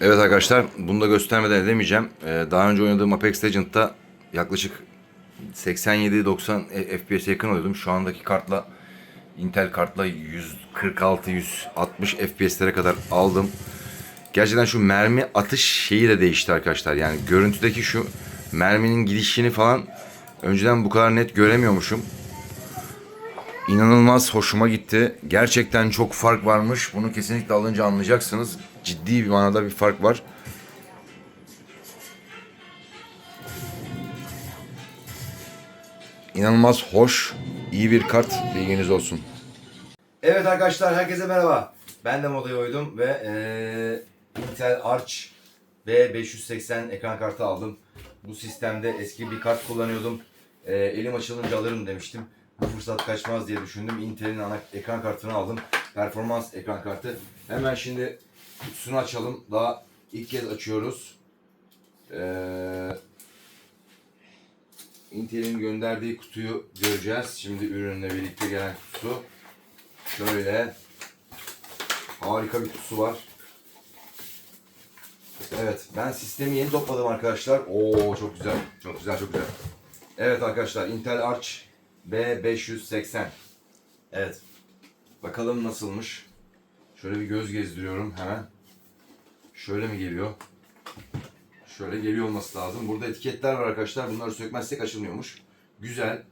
Evet arkadaşlar bunu da göstermeden edemeyeceğim. Ee, daha önce oynadığım Apex Legends'da yaklaşık 87-90 FPS yakın oluyordum. Şu andaki kartla Intel kartla 146-160 FPS'lere kadar aldım. Gerçekten şu mermi atış şeyi de değişti arkadaşlar. Yani görüntüdeki şu merminin gidişini falan önceden bu kadar net göremiyormuşum. İnanılmaz hoşuma gitti. Gerçekten çok fark varmış. Bunu kesinlikle alınca anlayacaksınız. Ciddi bir manada bir fark var. İnanılmaz hoş, iyi bir kart. Bilginiz olsun. Evet arkadaşlar herkese merhaba. Ben de modaya uydum ve eee, Intel Arch B580 ekran kartı aldım. Bu sistemde eski bir kart kullanıyordum. Eee, elim açılınca alırım demiştim. Bu fırsat kaçmaz diye düşündüm. Intel'in ana ekran kartını aldım. Performans ekran kartı. Hemen şimdi kutusunu açalım. Daha ilk kez açıyoruz. Eee Intel'in gönderdiği kutuyu göreceğiz. Şimdi ürünle birlikte gelen kutu. Şöyle harika bir kutusu var. Evet ben sistemi yeni topladım arkadaşlar. Oo çok güzel. Çok güzel çok güzel. Evet arkadaşlar Intel Arch B580. Evet. Bakalım nasılmış. Şöyle bir göz gezdiriyorum hemen. Şöyle mi geliyor? Şöyle geliyor olması lazım. Burada etiketler var arkadaşlar. Bunları sökmezsek açılmıyormuş. Güzel.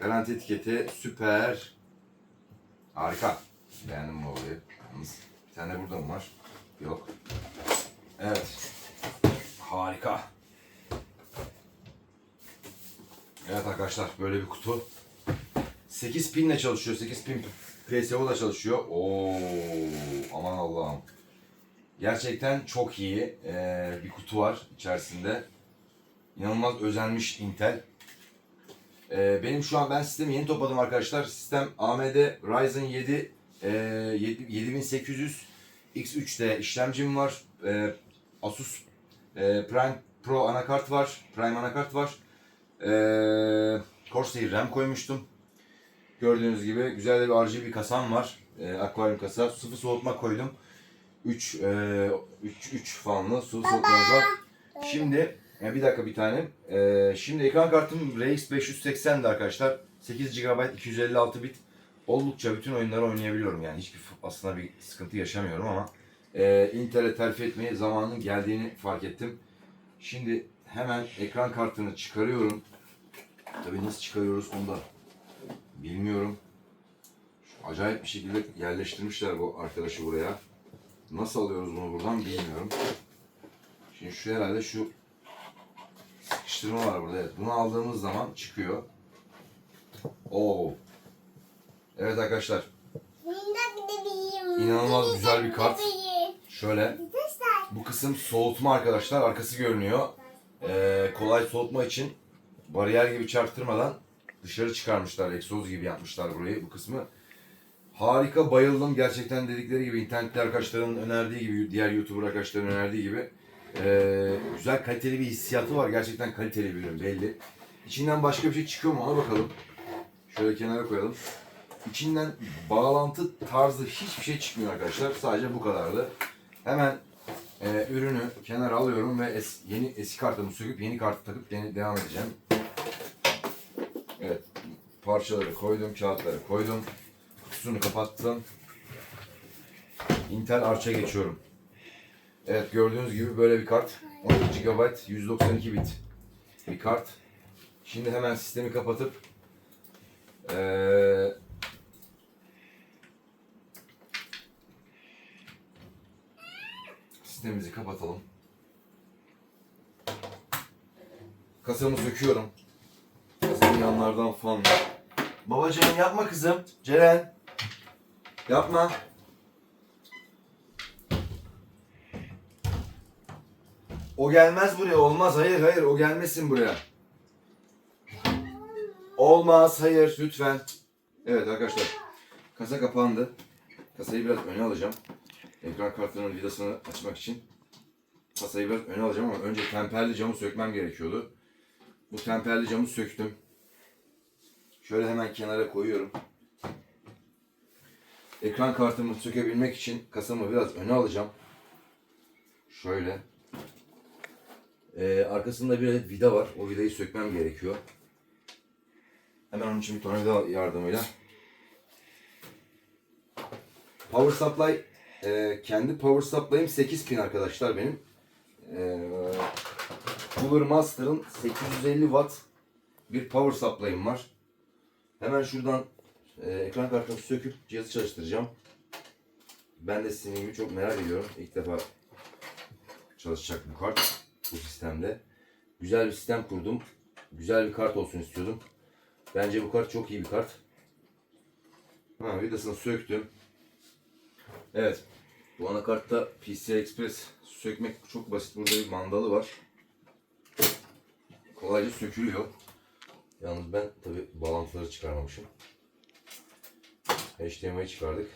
Garanti etiketi süper. Harika. Beğendim bu olayı. Yalnız bir tane burada mı var? Yok. Evet. Harika. Evet arkadaşlar böyle bir kutu. 8 pinle çalışıyor. 8 pin PSO da çalışıyor. Oo, aman Allah'ım. Gerçekten çok iyi ee, bir kutu var içerisinde. İnanılmaz özenmiş Intel. Ee, benim şu an ben sistemi yeni topladım arkadaşlar. Sistem AMD Ryzen 7 e, 7 7800 X3'te işlemcim var. Ee, Asus e, Prime Pro anakart var. Prime anakart var. Ee, Corsair RAM koymuştum. Gördüğünüz gibi güzel de bir RGB kasam var. Ee, akvaryum kasa. Sıvı soğutma koydum. 3 e, 3 3 fanlı sıvı soğutmamız var. Şimdi e, bir dakika bir tane. E, şimdi ekran kartım RX 580'di arkadaşlar. 8 GB 256 bit. Oldukça bütün oyunları oynayabiliyorum yani. Hiçbir aslında bir sıkıntı yaşamıyorum ama e, Intel'e terfi etmeye zamanın geldiğini fark ettim. Şimdi hemen ekran kartını çıkarıyorum. Tabii nasıl çıkarıyoruz onu da bilmiyorum. Şu acayip bir şekilde yerleştirmişler bu arkadaşı buraya. Nasıl alıyoruz bunu buradan bilmiyorum. Şimdi şu herhalde şu sıkıştırma var burada. Evet, bunu aldığımız zaman çıkıyor. Oo. Evet arkadaşlar. İnanılmaz güzel bir kart. Şöyle. Bu kısım soğutma arkadaşlar. Arkası görünüyor. Ee, kolay soğutma için bariyer gibi çarptırmadan dışarı çıkarmışlar. Egzoz gibi yapmışlar burayı bu kısmı. Harika bayıldım. Gerçekten dedikleri gibi internette arkadaşların önerdiği gibi, diğer YouTuber arkadaşların önerdiği gibi ee, güzel kaliteli bir hissiyatı var. Gerçekten kaliteli bir ürün belli. İçinden başka bir şey çıkıyor mu ona bakalım. Şöyle kenara koyalım. İçinden bağlantı tarzı hiçbir şey çıkmıyor arkadaşlar. Sadece bu kadardı. Hemen e, ürünü kenara alıyorum ve es- yeni eski kartımı söküp yeni kartı takıp de- devam edeceğim. Evet. Parçaları koydum, kağıtları koydum. Kutusunu kapattım. Intel Arch'a geçiyorum. Evet gördüğünüz gibi böyle bir kart. 12 GB 192 bit bir kart. Şimdi hemen sistemi kapatıp eee sistemimizi kapatalım. Kasamı söküyorum. Kasanın yanlardan fan. Babacığım yapma kızım. Ceren. Yapma. O gelmez buraya. Olmaz. Hayır hayır. O gelmesin buraya. Olmaz. Hayır. Lütfen. Evet arkadaşlar. Kasa kapandı. Kasayı biraz öne alacağım. Ekran kartlarının vidasını açmak için. Kasayı biraz öne alacağım ama önce temperli camı sökmem gerekiyordu. Bu temperli camı söktüm. Şöyle hemen kenara koyuyorum. Ekran kartımı sökebilmek için kasamı biraz öne alacağım. Şöyle. Ee, arkasında bir vida var. O vidayı sökmem gerekiyor. Hemen onun için bir tornavida yardımıyla. Power supply e, kendi power supply'ım 8 pin arkadaşlar benim. E, Cooler Master'ın 850 watt bir power supply'ım var. Hemen şuradan e, ekran kartını söküp cihazı çalıştıracağım. Ben de sizin gibi çok merak ediyorum. İlk defa çalışacak bu kart bu sistemde. Güzel bir sistem kurdum. Güzel bir kart olsun istiyordum. Bence bu kart çok iyi bir kart. Ha, vidasını söktüm. Evet. Bu anakartta PCI Express sökmek çok basit. Burada bir mandalı var. Kolayca sökülüyor. Yalnız ben tabi bağlantıları çıkarmamışım. HDMI'yi çıkardık.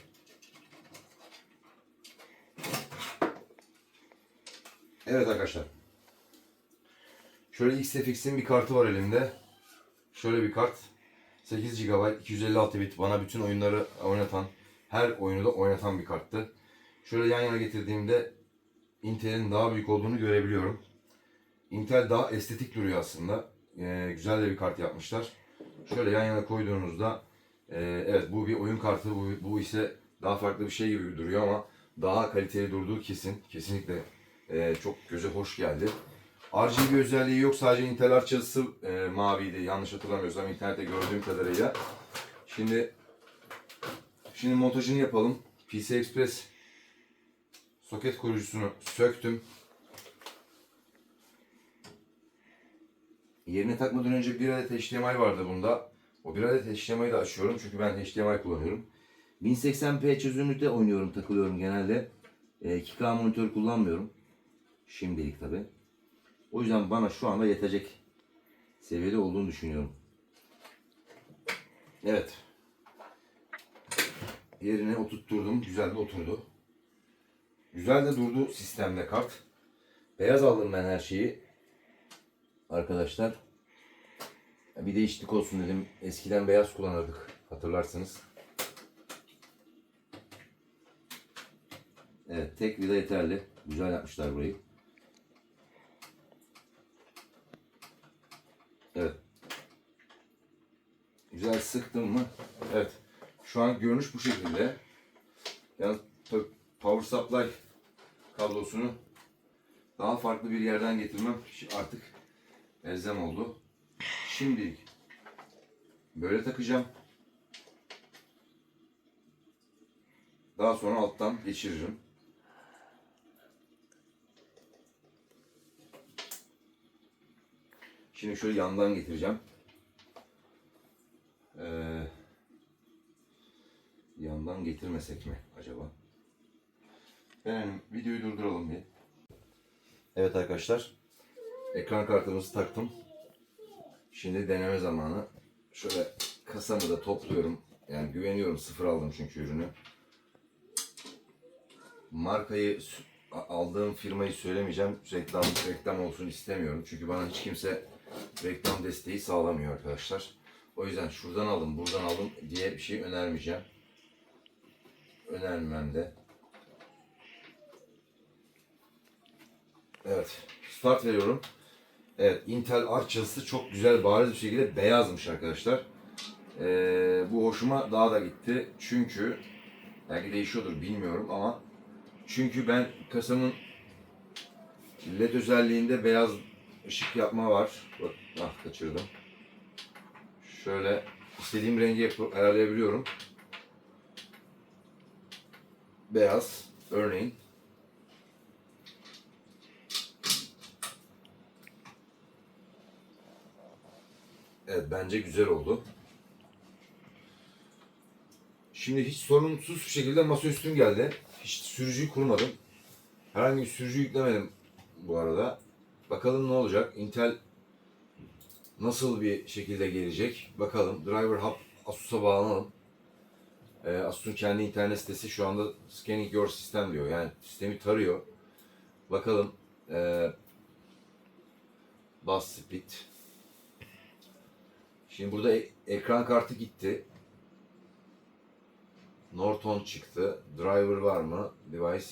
Evet arkadaşlar. Şöyle XFX'in bir kartı var elimde. Şöyle bir kart. 8 GB 256 bit bana bütün oyunları oynatan, her oyunu da oynatan bir karttı. Şöyle yan yana getirdiğimde Intel'in daha büyük olduğunu görebiliyorum. Intel daha estetik duruyor aslında. Ee, güzel de bir kart yapmışlar. Şöyle yan yana koyduğunuzda e, evet bu bir oyun kartı, bu, bu ise daha farklı bir şey gibi duruyor ama daha kaliteli durduğu kesin. Kesinlikle e, çok göze hoş geldi. RGB özelliği yok. Sadece Intel arçası e, maviydi. Yanlış hatırlamıyorsam internette gördüğüm kadarıyla. Şimdi şimdi montajını yapalım. PC Express soket koruyucusunu söktüm. Yerine takmadan önce bir adet HDMI vardı bunda. O bir adet HDMI'yi de açıyorum çünkü ben HDMI kullanıyorum. 1080p çözünürlükte oynuyorum, takılıyorum genelde. E, 2K monitör kullanmıyorum. Şimdilik tabi. O yüzden bana şu anda yetecek seviyede olduğunu düşünüyorum. Evet. Yerine oturtturdum. Güzel de oturdu. Güzel de durdu sistemde kart. Beyaz aldım ben her şeyi. Arkadaşlar. Bir değişiklik olsun dedim. Eskiden beyaz kullanırdık. Hatırlarsınız. Evet tek vida yeterli. Güzel yapmışlar burayı. Evet. Güzel sıktım mı? Evet. Şu an görünüş bu şekilde. Yalnız power supply kablosunu daha farklı bir yerden getirmem artık elzem oldu. Şimdi böyle takacağım. Daha sonra alttan geçiririm. Şimdi şöyle yandan getireceğim. Ee, yandan getirmesek mi acaba? Benim videoyu durduralım bir. Evet arkadaşlar. Ekran kartımızı taktım. Şimdi deneme zamanı. Şöyle kasamı da topluyorum. Yani güveniyorum. Sıfır aldım çünkü ürünü. Markayı aldığım firmayı söylemeyeceğim. Reklam reklam olsun istemiyorum. Çünkü bana hiç kimse reklam desteği sağlamıyor arkadaşlar. O yüzden şuradan alın, buradan alın diye bir şey önermeyeceğim. Önermem de. Evet, start veriyorum. Evet, Intel Arc yazısı çok güzel, bariz bir şekilde beyazmış arkadaşlar. Ee, bu hoşuma daha da gitti. Çünkü, belki değişiyordur bilmiyorum ama çünkü ben kasamın LED özelliğinde beyaz ışık yapma var. Bak, ah kaçırdım. Şöyle istediğim rengi ayarlayabiliyorum. Beyaz örneğin. Evet bence güzel oldu. Şimdi hiç sorunsuz bir şekilde masaüstüm geldi. Hiç sürücüyü kurmadım. Herhangi bir sürücü yüklemedim bu arada. Bakalım ne olacak. Intel nasıl bir şekilde gelecek? Bakalım. Driver Hub Asus'a bağlanalım. Ee, Asus'un kendi internet sitesi şu anda Scanning Your System diyor. Yani sistemi tarıyor. Bakalım. Ee, bus speed. Şimdi burada e- ekran kartı gitti. Norton çıktı. Driver var mı? Device.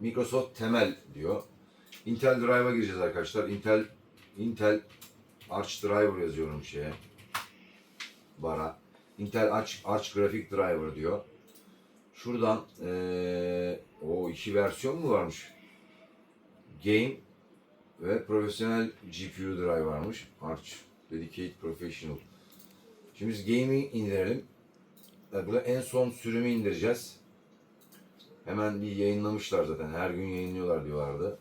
Microsoft temel diyor. Intel Drive'a gireceğiz arkadaşlar. Intel Intel Arch Driver yazıyorum şeye. Bara. Intel Arch, Arch Graphic Driver diyor. Şuradan eee, o iki versiyon mu varmış? Game ve profesyonel GPU drive varmış. Arch Dedicated Professional. Şimdi biz Game'i indirelim. Burada en son sürümü indireceğiz. Hemen bir yayınlamışlar zaten. Her gün yayınlıyorlar diyorlardı.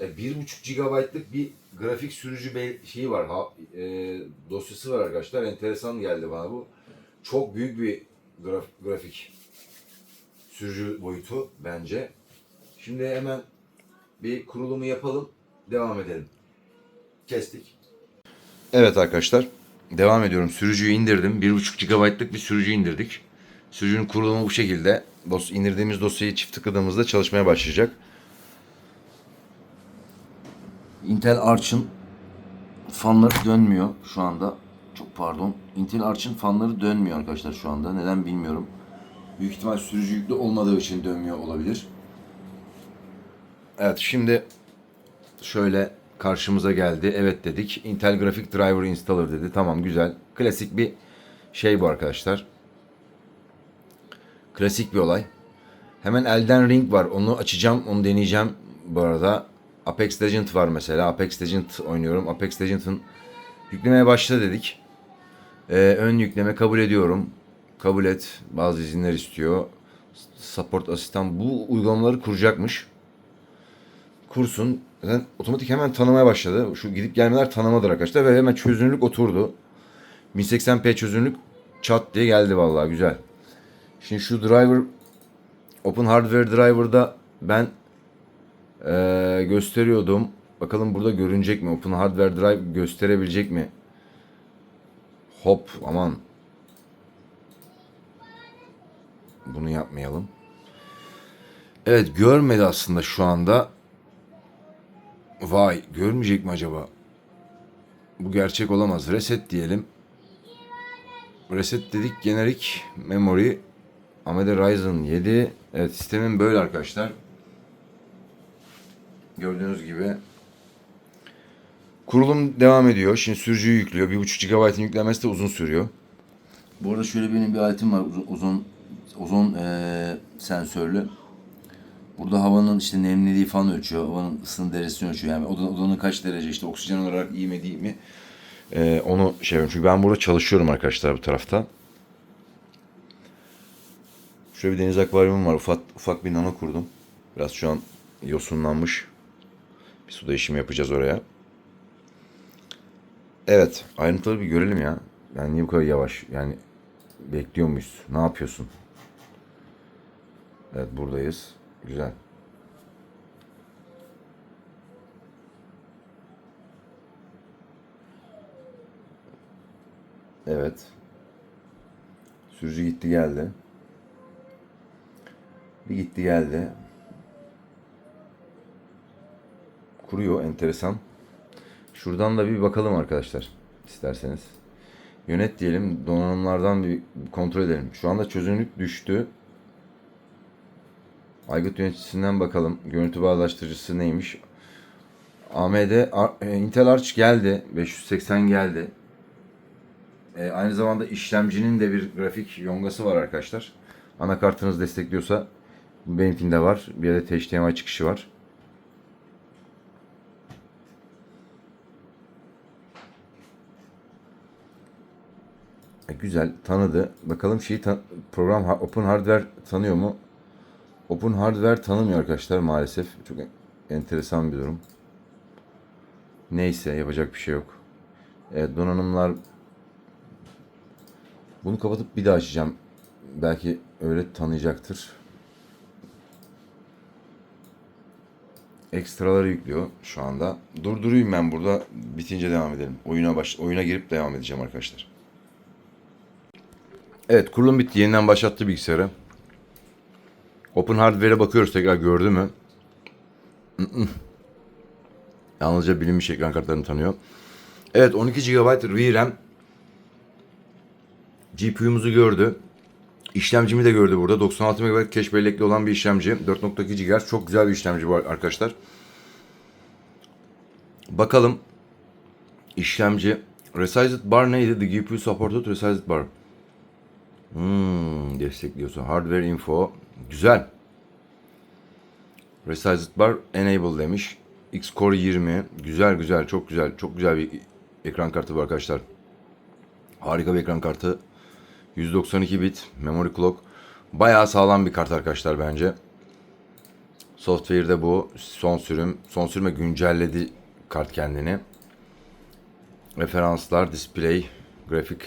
E, 1.5 GB'lık bir grafik sürücü şeyi var. Ha, e, dosyası var arkadaşlar. Enteresan geldi bana bu. Çok büyük bir graf- grafik sürücü boyutu bence. Şimdi hemen bir kurulumu yapalım. Devam edelim. Kestik. Evet arkadaşlar. Devam ediyorum. Sürücüyü indirdim. 1.5 GB'lık bir sürücü indirdik. Sürücünün kurulumu bu şekilde. Dos indirdiğimiz dosyayı çift tıkladığımızda çalışmaya başlayacak. Intel Arch'ın fanları dönmüyor şu anda. Çok pardon. Intel Arch'ın fanları dönmüyor arkadaşlar şu anda. Neden bilmiyorum. Büyük ihtimal sürücü yüklü olmadığı için dönmüyor olabilir. Evet şimdi şöyle karşımıza geldi. Evet dedik. Intel Graphic Driver Installer dedi. Tamam güzel. Klasik bir şey bu arkadaşlar. Klasik bir olay. Hemen Elden Ring var. Onu açacağım. Onu deneyeceğim bu arada. Apex Legend var mesela. Apex Legend oynuyorum. Apex Legend'ın yüklemeye başla dedik. Ee, ön yükleme kabul ediyorum. Kabul et. Bazı izinler istiyor. Support asistan bu uygulamaları kuracakmış. Kursun. Zaten otomatik hemen tanımaya başladı. Şu gidip gelmeler tanımadır arkadaşlar ve hemen çözünürlük oturdu. 1080p çözünürlük çat diye geldi vallahi güzel. Şimdi şu driver Open Hardware Driver'da ben eee, gösteriyordum. Bakalım burada görünecek mi? Open Hardware Drive gösterebilecek mi? Hop aman. Bunu yapmayalım. Evet görmedi aslında şu anda. Vay görmeyecek mi acaba? Bu gerçek olamaz. Reset diyelim. Reset dedik. Generik memory AMD Ryzen 7. Evet sistemin böyle arkadaşlar. Gördüğünüz gibi. Kurulum devam ediyor. Şimdi sürücüyü yüklüyor. 1.5 GB'ın yüklenmesi de uzun sürüyor. Bu arada şöyle benim bir aletim var. Uzun, uzun, uzun eee, sensörlü. Burada havanın işte nemliliği falan ölçüyor. Havanın ısının derecesini ölçüyor. Yani odanın, odanın kaç derece işte oksijen olarak iyi mi değil mi? Eee, onu şey yapıyorum. Çünkü ben burada çalışıyorum arkadaşlar bu tarafta. Şöyle bir deniz akvaryumum var. Ufak, ufak bir nano kurdum. Biraz şu an yosunlanmış. Bir su değişimi yapacağız oraya. Evet. Ayrıntıları bir görelim ya. Yani niye bu kadar yavaş? Yani bekliyor muyuz? Ne yapıyorsun? Evet buradayız. Güzel. Evet. Sürücü gitti geldi. Bir gitti geldi. Kuruyor enteresan. Şuradan da bir bakalım arkadaşlar isterseniz. Yönet diyelim donanımlardan bir kontrol edelim. Şu anda çözünürlük düştü. Aygıt yöneticisinden bakalım. Görüntü bağdaştırıcısı neymiş? AMD e, Intel Arch geldi. 580 geldi. E, aynı zamanda işlemcinin de bir grafik yongası var arkadaşlar. Anakartınız destekliyorsa benimkinde var. Bir adet HDMI çıkışı var. E, güzel tanıdı. Bakalım şeyi tan- program Open Hardware tanıyor mu? Open Hardware tanımıyor arkadaşlar maalesef. Çok en- enteresan bir durum. Neyse yapacak bir şey yok. Evet donanımlar bunu kapatıp bir daha açacağım. Belki öyle tanıyacaktır. Ekstraları yüklüyor şu anda. Durdurayım ben burada. Bitince devam edelim. Oyuna baş oyuna girip devam edeceğim arkadaşlar. Evet kurulum bitti. Yeniden başlattı bilgisayarı. Open Hardware'e bakıyoruz tekrar gördü mü? Yalnızca bilinmiş ekran kartlarını tanıyor. Evet 12 GB VRAM GPU'muzu gördü. İşlemcimi de gördü burada. 96 MB cache bellekli olan bir işlemci. 4.2 GHz. Çok güzel bir işlemci bu arkadaşlar. Bakalım işlemci Resized bar neydi? The GPU supported resized bar. Hmm, destekliyorsun. Hardware info. Güzel. Resized bar enable demiş. X-Core 20. Güzel güzel. Çok güzel. Çok güzel bir ekran kartı bu arkadaşlar. Harika bir ekran kartı. 192 bit. Memory clock. Bayağı sağlam bir kart arkadaşlar bence. Software'de bu. Son sürüm. Son sürüme güncelledi kart kendini. Referanslar, display, grafik,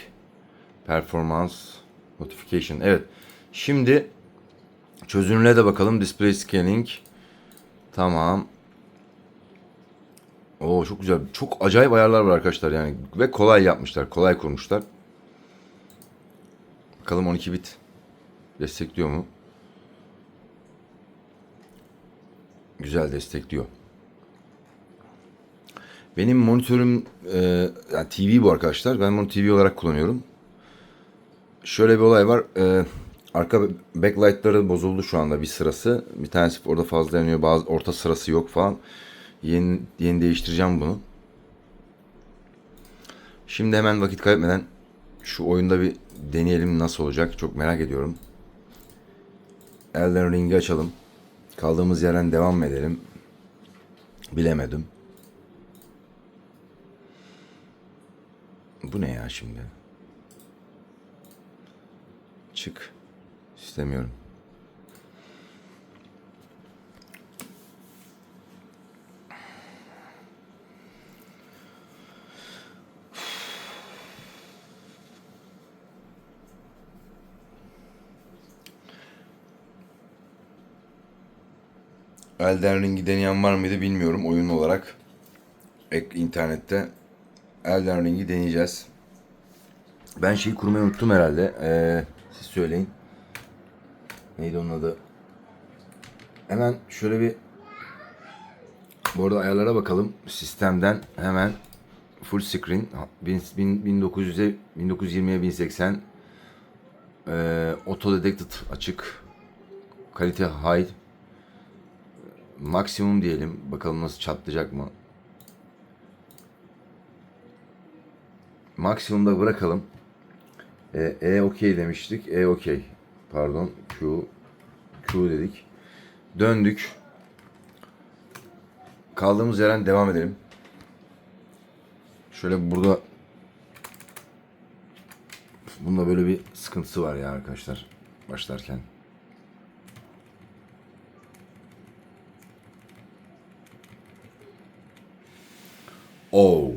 performans, notification. Evet. Şimdi çözünürlüğe de bakalım. Display scanning. Tamam. Oo çok güzel. Çok acayip ayarlar var arkadaşlar yani. Ve kolay yapmışlar. Kolay kurmuşlar. Bakalım 12 bit destekliyor mu? Güzel destekliyor. Benim monitörüm e, yani TV bu arkadaşlar. Ben bunu TV olarak kullanıyorum. Şöyle bir olay var. E, arka backlight'ları bozuldu şu anda bir sırası. Bir tanesi orada fazla yanıyor. Bazı orta sırası yok falan. Yeni, yeni değiştireceğim bunu. Şimdi hemen vakit kaybetmeden şu oyunda bir deneyelim nasıl olacak. Çok merak ediyorum. Elden Ring'i açalım. Kaldığımız yerden devam edelim? Bilemedim. Bu ne ya şimdi? Çık. İstemiyorum. Elden Ring'i deneyen var mıydı bilmiyorum oyun olarak. Ek internette Elden Ring'i deneyeceğiz. Ben şeyi kurmayı unuttum herhalde. Ee, siz söyleyin. Neydi onun adı? Hemen şöyle bir bu arada ayarlara bakalım. Sistemden hemen full screen 1900'e 1920'ye 1080 ee, auto detected açık kalite high maksimum diyelim. Bakalım nasıl çatlayacak mı? Maksimumda bırakalım. E, e okey demiştik. E okey. Pardon. Q. Q dedik. Döndük. Kaldığımız yerden devam edelim. Şöyle burada Bunda böyle bir sıkıntısı var ya arkadaşlar. Başlarken. Oo,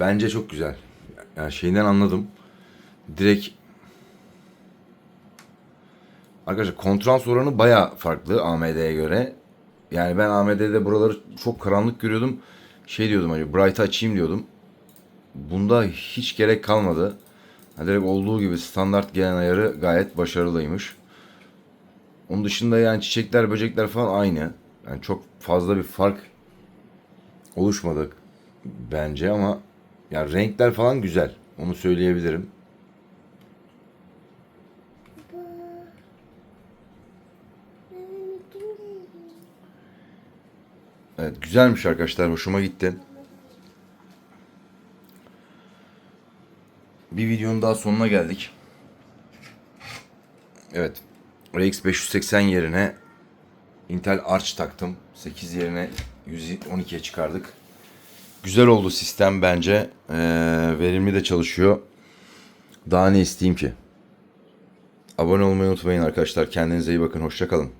bence çok güzel. Yani şeyinden anladım. Direkt Arkadaşlar kontrast oranı baya farklı AMD'ye göre. Yani ben AMD'de buraları çok karanlık görüyordum. Şey diyordum hani bright açayım diyordum. Bunda hiç gerek kalmadı. Yani direkt olduğu gibi standart gelen ayarı gayet başarılıymış. Onun dışında yani çiçekler, böcekler falan aynı. Yani çok fazla bir fark oluşmadı bence ama ya renkler falan güzel. Onu söyleyebilirim. Evet güzelmiş arkadaşlar. Hoşuma gitti. Bir videonun daha sonuna geldik. Evet. RX 580 yerine Intel Arch taktım. 8 yerine 112'ye çıkardık. Güzel oldu sistem bence. Ee, verimli de çalışıyor. Daha ne isteyeyim ki? Abone olmayı unutmayın arkadaşlar. Kendinize iyi bakın. Hoşçakalın.